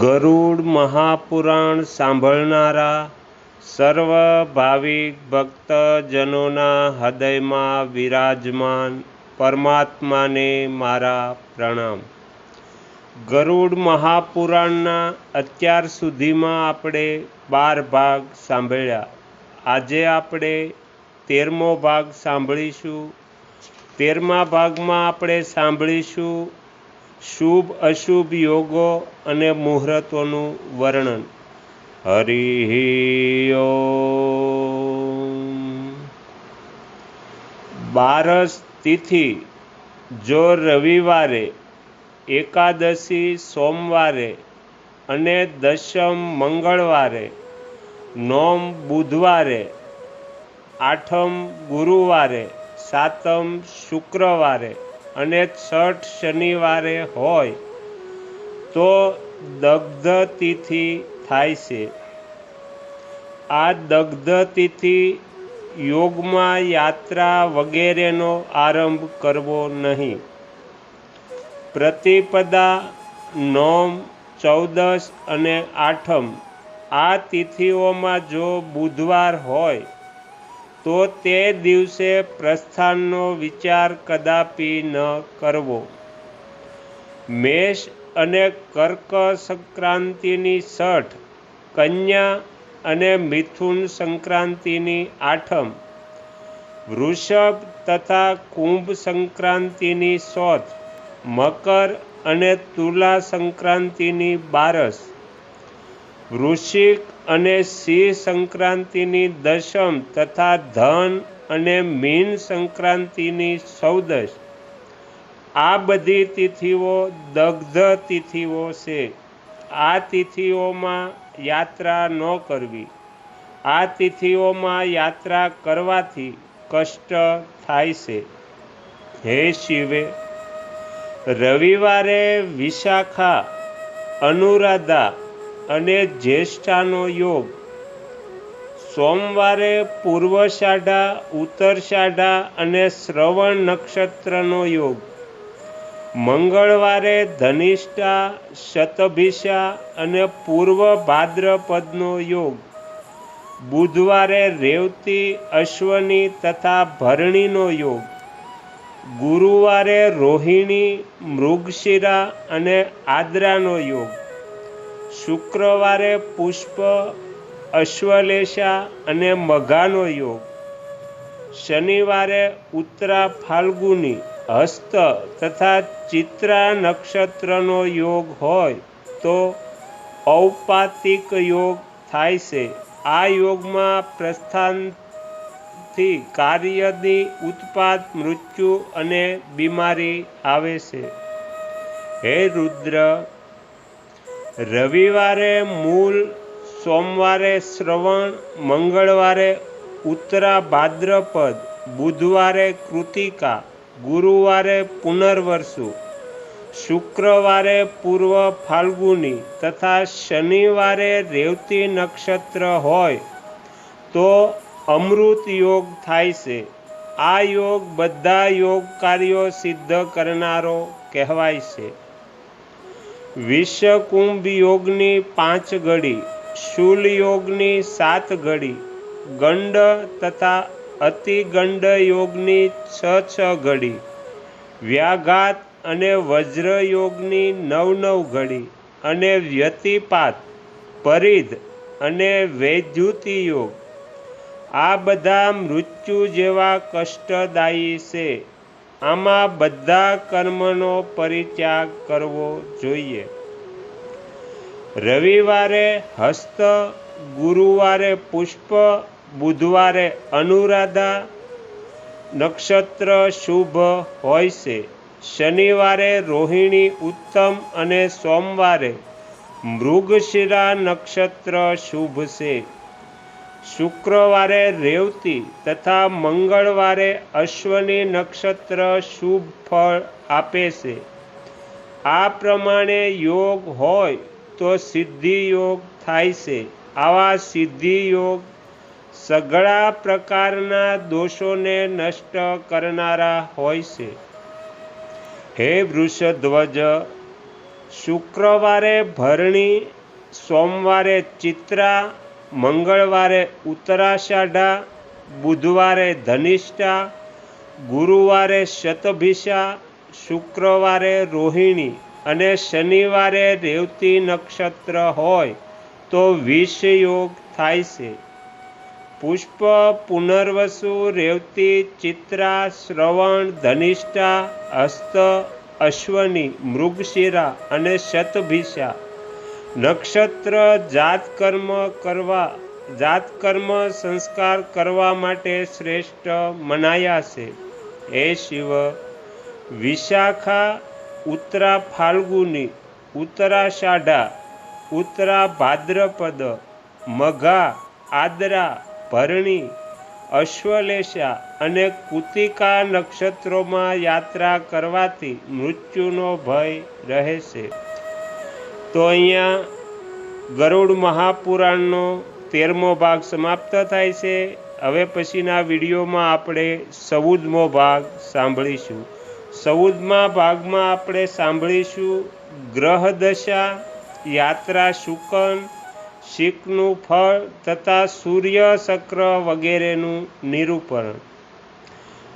ગરુડ મહાપુરાણ સાંભળનારા સર્વ ભાવિક ભક્તજનોના હૃદયમાં વિરાજમાન પરમાત્માને મારા પ્રણામ. ગરુડ મહાપુરાણના અત્યાર સુધીમાં આપણે બાર ભાગ સાંભળ્યા. આજે આપણે તેરમો ભાગ સાંભળીશું. તેરમા ભાગમાં આપણે સાંભળીશું શુભ અશુભ યોગો અને મુહૂર્તોનું વર્ણન. હરિ બારસ તિથિ, જો રવિવારે, એકાદશી સોમવારે અને દશમ મંગળવારે, નોમ બુધવારે, આઠમ ગુરુવારે, સાતમ શુક્રવારે અને છઠ શનિવારે હોય તો દગ્ધ તિથિ થાય છે. આ દગ્ધ તિથિ યોગમાં યાત્રા વગેરેનો આરંભ કરવો નહીં. પ્રતિપદા નોમ ચૌદસ અને આઠમ આ તિથિઓમાં જો બુધવાર હોય તો તે દિવસે પ્રસ્થાનનો વિચાર કદાપી ન કરવો. મેષ અને કર્ક સંક્રાંતિની સઠ કન્યા અને મિથુન સંક્રાંતિની આઠમ, વૃષભ તથા કુંભ સંક્રાંતિની સોથ, મકર અને તુલા સંક્રાંતિની બારસ, વૃશ્ચિક અને સિંહ સંક્રાંતિની દશમ તથા ધન અને મીન સંક્રાંતિની ચૌદશ. આ બધી તિથિઓ દગ્ધ તિથિઓ છે. આ તિથિઓમાં યાત્રા ન કરવી. આ તિથિઓમાં યાત્રા કરવાથી કષ્ટ થાય છે. હે શિવે, રવિવારે વિશાખા, અનુરાધા અને જ્યેષ્ઠાનો યોગ. સોમવારે પૂર્વ સાઢા ઉત્તર સાઢા અને શ્રવણ નક્ષત્રનો યોગ. મંગળવારે ધનિષ્ઠા, શતભિષા અને પૂર્વ ભાદ્રપદનો યોગ. બુધવારે રેવતી, અશ્વની તથા ભરણીનો યોગ. ગુરુવારે રોહિણી, મૃગશિરા અને આદ્રાનો યોગ. શુક્રવારે પુષ્પ, અશ્વલેષા અને મઘાનો યોગ. શનિવારે ઉત્તરા ફાલ્ગુની હસ્ત તથા ચિત્રા નક્ષત્રનો યોગ હોય તો ઔપાતિક યોગ થાય છે. આ યોગમાં પ્રસ્થાનથી કાર્યની ઉત્પાદ મૃત્યુ અને બીમારી આવે છે. હે રુદ્ર રવિવારે મૂલ, સોમવારે શ્રવણ, મંગળવારે ઉત્તરા ભાદ્રપદ, બુધવારે કૃતિકા, ગુરુવારે પુનર્વસુ, શુક્રવારે પૂર્વ ફાલ્ગુની તથા શનિવારે રેવતી નક્ષત્ર હોય તો અમૃત યોગ થાય છે. આ યોગ બધા યોગ કાર્યો સિદ્ધ કરનારો કહેવાય છે. વિશ્વકુંભ યોગની પાંચ ઘડી શૂલ યોગની સાત ઘડી, ગંડ તથા અતિગંડ યોગની છ છ ઘડી, વ્યાઘાત અને વજ્ર યોગની નવ નવ ઘડી અને વ્યતિપાત, પરિધ અને વૈદ્યુતિ યોગ આ બધા મૃત્યુ જેવા કષ્ટદાયી છે. આમાં બધા કર્મનો પરિત્યાગ કરવો જોઈએ. રવિવારે હસ્ત, ગુરુવારે પુષ્પ, બુધવારે અનુરાધા, નક્ષત્ર શુભ હોય છે. શનિવારે રોહિણી ઉત્તમ અને સોમવારે મૃગશિરા નક્ષત્ર શુભ છે. શુક્રવારે રેવતી તથા મંગળવારે અશ્વની નક્ષત્ર શુભ ફળ આપે છે. આ પ્રમાણે યોગ હોય તો સિદ્ધિ યોગ થાય છે. આવા સિદ્ધિ યોગ સઘળા પ્રકારના દોષોને નષ્ટ કરનારા હોય છે. હે વૃષધ્વજ, શુક્રવારે ભરણી, સોમવારે ચિત્રા મંગળવારે ઉત્તરાષાઢા, બુધવારે ધનિષ્ઠા, ગુરુવારે શતભિષા, શુક્રવારે રોહિણી અને શનિવારે રેવતી નક્ષત્ર હોય તો વિષયોગ થાય છે. પુષ્પ, પુનર્વસુ, રેવતી, ચિત્રા, શ્રવણ, ધનિષ્ઠા, હસ્ત, અશ્વની, મૃગશિરા અને શતભિષા નક્ષત્ર જાતકર્મ કરવા જાતકર્મ સંસ્કાર કરવા માટે શ્રેષ્ઠ મનાયા છે. હે શિવ, વિશાખા ઉત્તરા ફાલ્ગુની ઉત્તરાષાઢા ઉત્તરા ભાદ્રપદ, મઘા, આદરા, ભરણી, અશ્વલેષા અને કુતિકા નક્ષત્રોમાં યાત્રા કરવાથી મૃત્યુનો ભય રહે છે. તો અહીંયા ગરુડ મહાપુરાણનો તેરમો ભાગ સમાપ્ત થાય છે. હવે પછીના વિડીયોમાં આપણે ચૌદમો ભાગ સાંભળીશું. ચૌદમા ભાગમાં આપણે સાંભળીશું ગ્રહ દશા, યાત્રા શુકન શીખનું ફળ તથા સૂર્ય ચક્ર વગેરેનું નિરૂપણ.